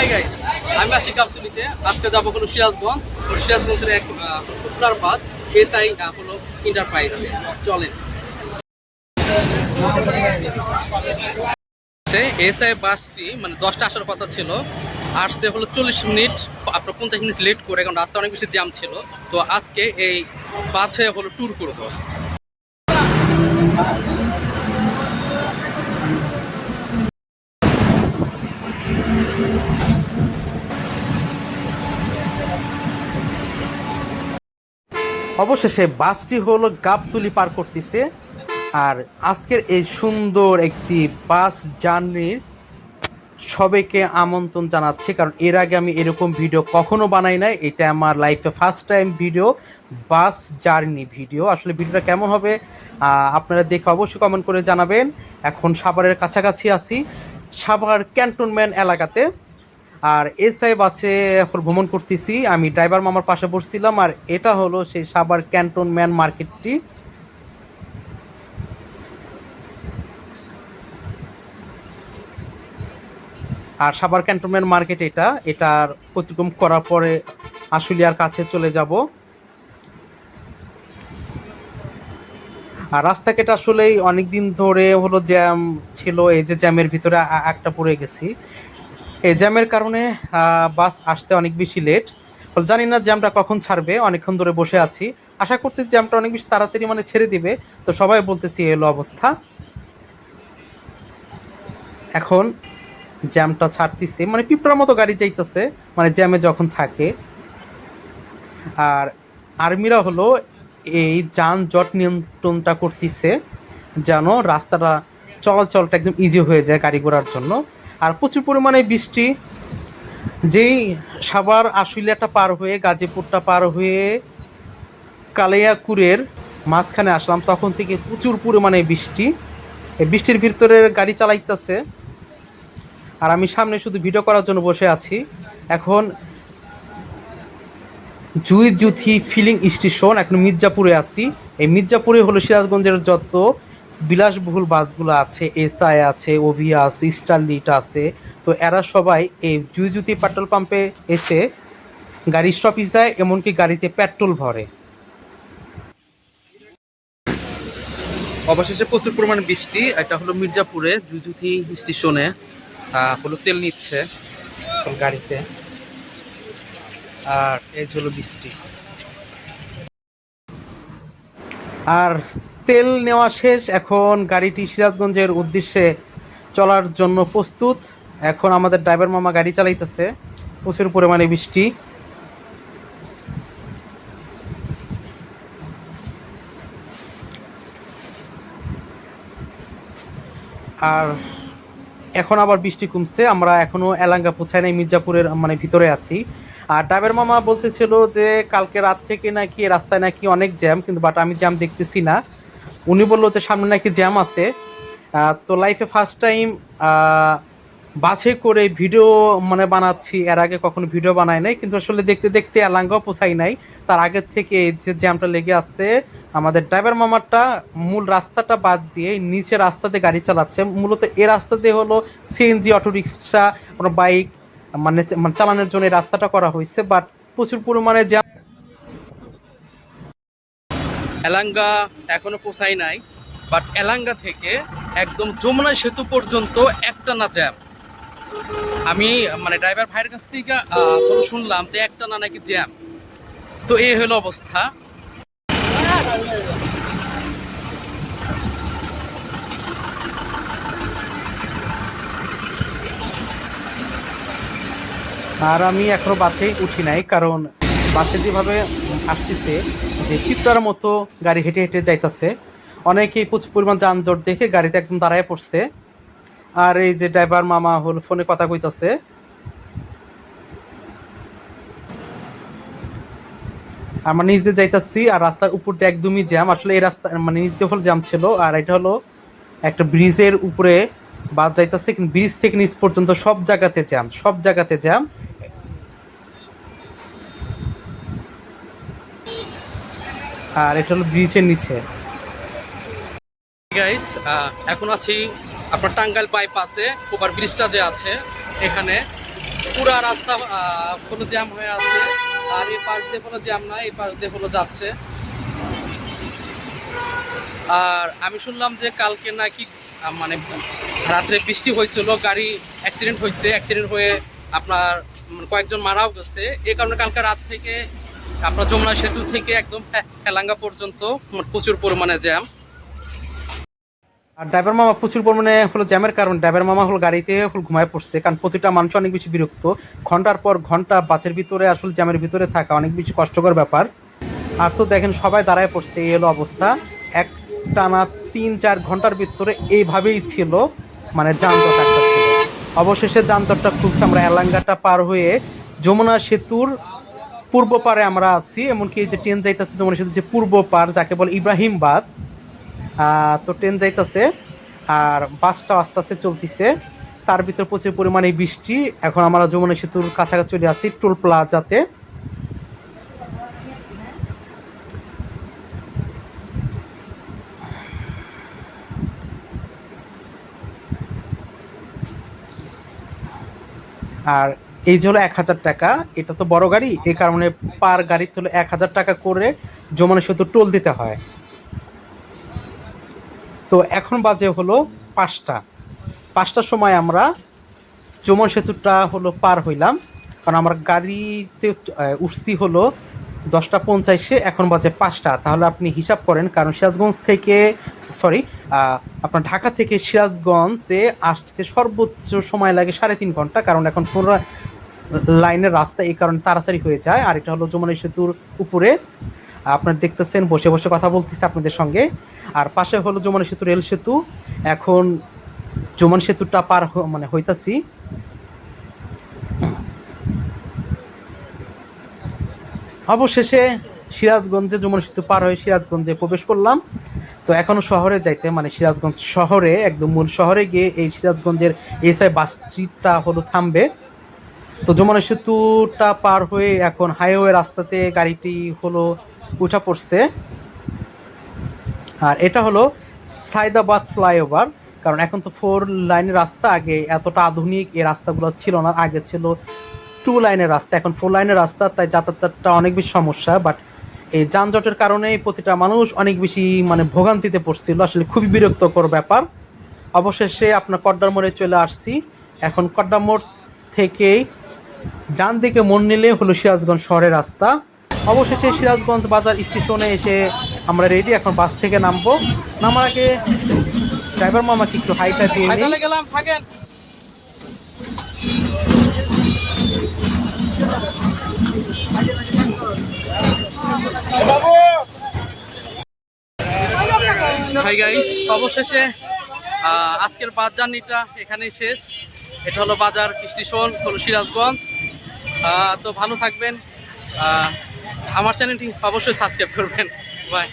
Hi guys আমি আছি কাপতুলিতে। আজকে যাব হলো সিরাজগঞ্জ। সিরাজগঞ্জের এক পপুলার বাস এসআই হলো এন্টারপ্রাইজ চলেন। এসআই বাসটি মানে দশটা আসার কথা ছিল। আসতে হলো চল্লিশ মিনিট, আপনার পঞ্চাশ মিনিট লেট করে, কারণ রাস্তা অনেক বেশি জ্যাম ছিল। তো আজকে এই বাসে হলো ট্যুর করব। অবশেষে বাসটি হলো গাবতুলি পার করতেছে। আর আজকের এই সুন্দর একটি বাস জার্নির সবাইকে আমন্ত্রণ জানাচ্ছি, কারণ এর আগে আমি এরকম ভিডিও কখনো বানাই নাই। এটা আমার লাইফে first time video bus journey video আসলে ভিডিওটা কেমন হবে আপনারা দেখে অবশ্যই কমেন্ট করে জানাবেন। এখন সাভারের কাছাকাছি আছি, সাভার ক্যান্টনমেন্ট এলাকাতে। আর এসআই বাসে এখন ভ্রমণ করতেছি। আমি ড্রাইভার মামার পাশে বসছিলাম আর এটা হলো সেই সাভার ক্যান্টনমেন্ট মার্কেটটি। আর সাভার ক্যান্টনমেন্ট মার্কেট এটা। এটার অতিক্রম করার পরে আশুলিয়ার কাছে চলে যাব। আর রাস্তাঘাট আসলেই অনেক দিন ধরে হলো জ্যাম ছিল, এই যে জ্যামের ভিতরে একটা পড়ে গেছি। এই জ্যামের কারণে বাস আসতে অনেক বেশি লেট জানি না জ্যামটা কখন ছাড়বে, অনেকক্ষণ ধরে বসে আছি। আশা করতে জ্যামটা অনেক বেশি তাড়াতাড়ি মানে ছেড়ে দিবে। তো সবাই বলতেছি এলো অবস্থা। এখন জ্যামটা ছাড়তেছে মানে পিঁপড়ার মতো গাড়ি যাইতেছে মানে জ্যামে যখন থাকে। আর আর্মিরা হলো এই যানজট নিয়ন্ত্রণটা করতেছে, যেন রাস্তাটা চলাচলটা একদম ইজি হয়ে যায় গাড়ি ঘোড়ার জন্য। আর প্রচুর পরিমাণে বৃষ্টি। যেই সাভার আশুলিয়াটা পার হয়ে, গাজীপুরটা পার হয়ে কালিয়াকুরের মাঝখানে আসলাম, তখন থেকে প্রচুর পরিমাণে বৃষ্টি। এই বৃষ্টির ভিতরে গাড়ি চালাইতেছে। আর আমি সামনে শুধু ভিডিও করার জন্য বসে আছি। এখন জুই জুথি ফিলিং স্টেশন, এখন মির্জাপুরে আছি। এই মির্জাপুরে হলো সিরাজগঞ্জের যত বিলাসবহুল বাসগুলো আছে এসআই আছে ওভিয়াস স্টারলিট আছে। তো এরা সবাই এই জুই জুথি পেট্রোল পাম্পে এসে গাড়ি স্টপিস দেয় এমনকি গাড়িতে পেট্রোল ভরে। অবশেষে প্রচুর পরিমাণে বৃষ্টি। এটা হলো মির্জাপুরে জুজুথি স্টেশনে হলো তেল নিচ্ছে গাড়িতে। আর এই হলো বৃষ্টি। আর তেল নেওয়া শেষ। এখন গাড়িটি সিরাজগঞ্জের উদ্দেশ্যে চলার জন্য প্রস্তুত। এখন আমাদের ড্রাইভার মামা গাড়ি চালাইতেছে। প্রচুর পরিমাণে বৃষ্টি। আর এখন আবার বৃষ্টি কমছে। আমরা এখনও এলাঙ্গা পৌঁছাই নাই, মির্জাপুরের মানে ভিতরে আছি। আর ড্রাইভার মামা বলতেছিল যে, কালকে রাত থেকে নাকি, রাস্তায় নাকি অনেক জ্যাম, কিন্তু বাট আমি জ্যাম দেখতেছি না। উনি বলল যে সামনে নাকি জ্যাম আছে। তো লাইফে ফার্স্ট টাইম বাসে করে ভিডিও মানে বানাচ্ছি। এর আগে কখনো ভিডিও বানাই নাই, কিন্তু আসলে দেখতে দেখতে এলাঙ্গাও পোছাই নাই। তার আগের থেকে যে জ্যামটা লেগে আছে, আমাদের ড্রাইভার মামারটা মূল রাস্তাটা বাদ দিয়ে নিচে রাস্তাতে গাড়ি চালাচ্ছে। মূলত এ রাস্তা দিয়ে হলো সিএনজি অটো রিক্সা কোনো বাইক মানে মানে চালানোর জন্য এই রাস্তাটা করা হয়েছে। বাট প্রচুর পরিমাণে জ্যাম এলাঙ্গা এখনও পৌঁছাই নাই বাট এলাঙ্গা থেকে একদম যমুনা সেতু পর্যন্ত একটা না জ্যাম আমি মানে ড্রাইভার ভাইয়ের কাছ থেকে শুনলাম যে একটা না নাকি জ্যাম তো এই হলো অবস্থা। আর আমি এখনও বাসে উঠি নাই, কারণ বাসে যেভাবে আসতেছে যে পিপটার মতো গাড়ি হেঁটে হেঁটে যাইতাছে। অনেকেই প্রচুর পরিমাণ যানজট দেখে গাড়িতে একদম দাঁড়ায় পড়ছে। আর এই যে ড্রাইভার মামা হল ফোনে কথা কইতাছে। আমরা নিচ দিয়ে যাইতাছি আর রাস্তার উপর দিয়ে একদমই জ্যাম। আসলে এই রাস্তা মানে নিচ দিয়ে হলো জ্যাম ছিল। আর এটা হলো একটা ব্রিজের উপরে বাস যাইতাছে। কিন্তু ব্রিজ থেকে নিচ পর্যন্ত সব জায়গাতে জ্যাম, সব জায়গাতে জ্যাম। আর এটা হলো ব্রিজের নিচে। গাইস এখন আছি আপনার টাঙ্গাইল বাইপাসে ওভার ব্রিজটা যে আছে, এখানে। পুরা রাস্তা কোনো জ্যাম হয়ে আছে, আর এই পাশ দিয়ে কোনো জ্যাম নাই, এই পাশ দিয়ে কোনো যাচ্ছে। আর আমি শুনলাম যে কালকে নাকি মানে রাত্রে বৃষ্টি হয়েছিল, গাড়ি অ্যাক্সিডেন্ট হয়েছে অ্যাক্সিডেন্ট হয়ে আপনার কয়েকজন মারাও গেছে। এই কারণে কালকে রাত থেকে আপনার যমুনা সেতু থেকে একদম হে- হেলাঙ্গা পর্যন্ত প্রচুর পরিমাণে জ্যাম আর ড্রাইভার মামা প্রচুর পরিমাণে হলো জ্যামের কারণ ড্রাইভার মামা হলো গাড়িতে হলো ঘুমায় পড়ছে, কারণ প্রতিটা মানুষ অনেক বেশি বিরক্ত। ঘণ্টার পর ঘণ্টা বাসের ভিতরে আসলে জ্যামের ভিতরে থাকা অনেক বেশি কষ্টকর ব্যাপার। আর তো দেখেন সবাই দাঁড়ায় পড়ছে, এই হলো অবস্থা। এক টানা তিন, চার ঘণ্টার ভিতরে এইভাবেই ছিল মানে যানজট একটা ছিল। অবশেষে যানজটটা খুলছে, আমরা এলাঙ্গাটা পার হয়ে যমুনা সেতুর পূর্ব পারে আমরা আছি, এমনকি যে ট্রেন যাইতেছে, যমুনা সেতুর যে পূর্ব পার যাকে বলে ইব্রাহিমবাদ তো ট্রেন যাইতেছে, আর বাসটা আস্তে আস্তে চলতেছে। তার ভিতর প্রচুর পরিমাণে বৃষ্টি, এখন আমরা যমুনা সেতুর কাছাকাছি চলে আসি টোল প্লাজাতে। আর এই যে হলো এক হাজার টাকা, এটা তো বড় গাড়ি এই কারণে পার গাড়িতে হলো এক হাজার টাকা করে যমুনা সেতু টোল দিতে হয়। তো এখন বাজে হলো পাঁচটা। পাঁচটার সময় আমরা যমুনা সেতুটা হলো পার হইলাম, কারণ আমার গাড়িতে উঠছি হলো দশটা পঞ্চাশে, এখন বাজে পাঁচটা। তাহলে আপনি হিসাব করেন, কারণ সিরাজগঞ্জ থেকে, সরি আপনার ঢাকা থেকে সিরাজগঞ্জে আসতে সর্বোচ্চ সময় লাগে সাড়ে তিন ঘণ্টা, কারণ এখন লাইনের রাস্তা এই কারণে তাড়াতাড়ি হয়ে যায়। আর এটা হলো যমুনা সেতুর উপরে। আপনার দেখতেছেন, বসে বসে কথা বলতেছে আপনাদের সঙ্গে। আর পাশে হলো যমুনা সেতু, রেল সেতু। এখন যমুনা সেতুটা পার মানে হইতাছি। অবশেষে সিরাজগঞ্জে যমুনা সেতু পার হয়ে সিরাজগঞ্জে প্রবেশ করলাম। তো এখনও শহরে যাইতে মানে সিরাজগঞ্জ শহরে, একদম মূল শহরে গিয়ে এই সিরাজগঞ্জের এসআই বাসটিটা হলো থামবে। তো যমুনা সেতুটা পার হয়ে এখন হাইওয়ে রাস্তাতে গাড়িটি হলো উঠা পড়ছে। আর এটা হলো সাইদাবাদ ফ্লাইওভার, কারণ এখন তো ফোর লাইনের রাস্তা, আগে এতটা আধুনিক এই রাস্তাগুলো ছিল না, আগে ছিল টু লাইনের রাস্তা, এখন ফোর লাইনের রাস্তা, তাই যাতায়াতটা অনেক বেশি সমস্যা বাট এই যানজটের কারণে প্রতিটা মানুষ অনেক বেশি মানে ভোগান্তিতে পড়ছিল, আসলে খুবই বিরক্তকর ব্যাপার। অবশেষে আপনার কড্ডার মোড়ে চলে আসছি। এখন কড্ডা মোড় থেকেই ডান দিকে মন নিলে হলো সিরাজগঞ্জ শহরের রাস্তা। অবশেষে সিরাজগঞ্জ বাজার স্টেশনে এসে আমরা রেডি এখন বাস থেকে নামবো। নামার আগে ড্রাইভার মামাকে একটু হাইটা দিয়ে গেলাম, থাকেন। হাই গাইস অবশেষে আজকের বাস জার্নিটা এখানেই শেষ। এটা হলো বাজার স্টেশন, হলো সিরাজগঞ্জ। তো ভালো থাকবেন। আমার চ্যানেলটি অবশ্যই সাবস্ক্রাইব করবেন। বাই